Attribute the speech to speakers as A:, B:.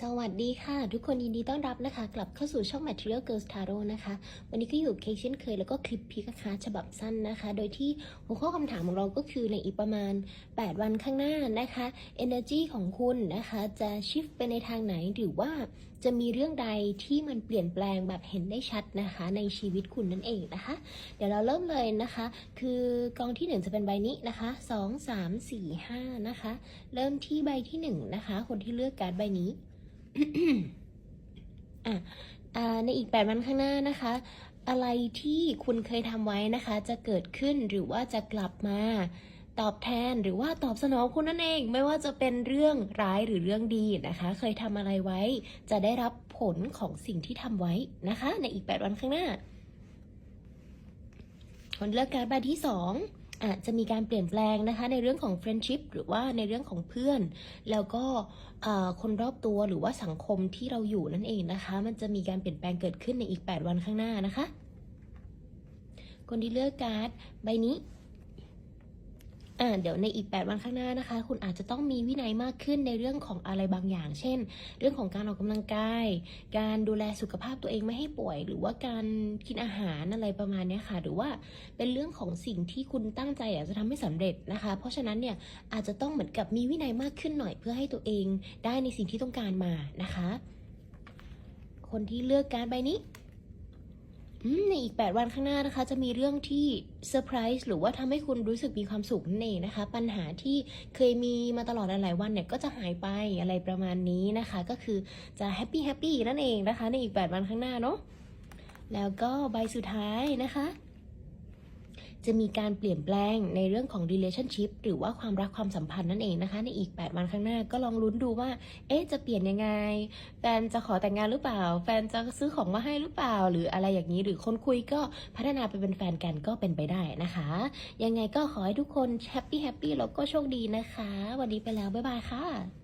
A: สวัสดีค่ะ ทุกคนยินดีต้อนรับนะคะ กลับเข้าสู่ช่อง Material Girls Tarot นะคะ วันนี้ก็อยู่เคเช่นเคยแล้วก็คลิปพีกนะคะฉบับสั้นนะคะ โดยที่หัวข้อคำถามของเราก็คือในอีกประมาณ 8 วันข้างหน้านะคะ Energy ของคุณนะคะ จะชิฟไปในทางไหนหรือว่าจะมีเรื่องใดที่มันเปลี่ยนแปลงแบบเห็นได้ชัดนะคะ ในชีวิตคุณนั่นเองนะคะ เดี๋ยวเราเริ่มเลยนะคะ คือกองที่ 1 จะเป็นใบนี้นะคะ 2 3 4 5 นะคะ เริ่มที่ใบที่ 1 นะคะ คนที่เลือกการ์ดใบนี้ ในอีก8วันข้างหน้านะคะ อะไรที่คุณเคยทำไว้นะคะ จะเกิดขึ้นหรือว่าจะกลับมาตอบแทนหรือว่าตอบสนองคุณนั่นเอง ไม่ว่าจะเป็นเรื่องร้ายหรือเรื่องดีนะคะ เคยทำอะไรไว้ จะได้รับผลของสิ่งที่ทำไว้นะคะ ในอีก 8 วันข้างหน้าคนเลือกการดใบที่ 2 อาจจะมีการเปลี่ยนแปลงนะคะในเรื่องของ friendship หรือว่าในเรื่องของเพื่อน แล้วก็คนรอบตัวหรือว่าสังคมที่เราอยู่นั่นเองนะคะ มันจะมีการเปลี่ยนแปลงเกิดขึ้นในอีก 8 วันข้างหน้านะคะ คนที่เลือกการ์ดใบนี้ เดี๋ยวในอีก 8 วันข้างหน้านะคะ คุณอาจจะต้องมีวินัยมากขึ้นในเรื่องของอะไรบางอย่าง เช่น เรื่องของการออกกำลังกาย การดูแลสุขภาพตัวเองไม่ให้ป่วย หรือว่าการกินอาหารอะไรประมาณนี้ค่ะ หรือว่าเป็นเรื่องของสิ่งที่คุณตั้งใจอยากจะทำให้สำเร็จนะคะ เพราะฉะนั้นเนี่ยอาจจะต้องเหมือนกับมีวินัยมากขึ้นหน่อยเพื่อให้ตัวเองได้ในสิ่งที่ต้องการมานะคะ คนที่เลือกการใบนี้ ในอีก 8 วันข้างหน้านะคะ จะมีเรื่องที่เซอร์ไพรส์หรือว่าทำให้คุณรู้สึกมีความสุขนั่นเองนะคะ ปัญหาที่เคยมีมาตลอดหลายวันเนี่ยก็จะหายไปอะไรประมาณนี้นะคะ ก็คือจะแฮปปี้แฮปปี้นั่นเองนะคะ ในอีก 8 วันข้างหน้าเนาะแล้วก็ใบสุดท้ายนะคะ จะมีการเปลี่ยนแปลงในเรื่องของ relationship หรือว่าความรักความสัมพันธ์นั่นเองนะคะ ในอีก 8 วันข้างหน้าก็ลองลุ้นดูว่า เอ๊ะ จะเปลี่ยนยังไง แฟนจะขอแต่งงานหรือเปล่า แฟนจะซื้อของมาให้หรือเปล่า หรืออะไรอย่างนี้ หรือคนคุยก็พัฒนาไปเป็นแฟนกันก็เป็นไปได้นะคะ ยังไงก็ขอให้ทุกคนแฮปปี้แฮปปี้แล้วก็โชคดีนะคะ วันนี้ไปแล้ว บ๊ายบายค่ะ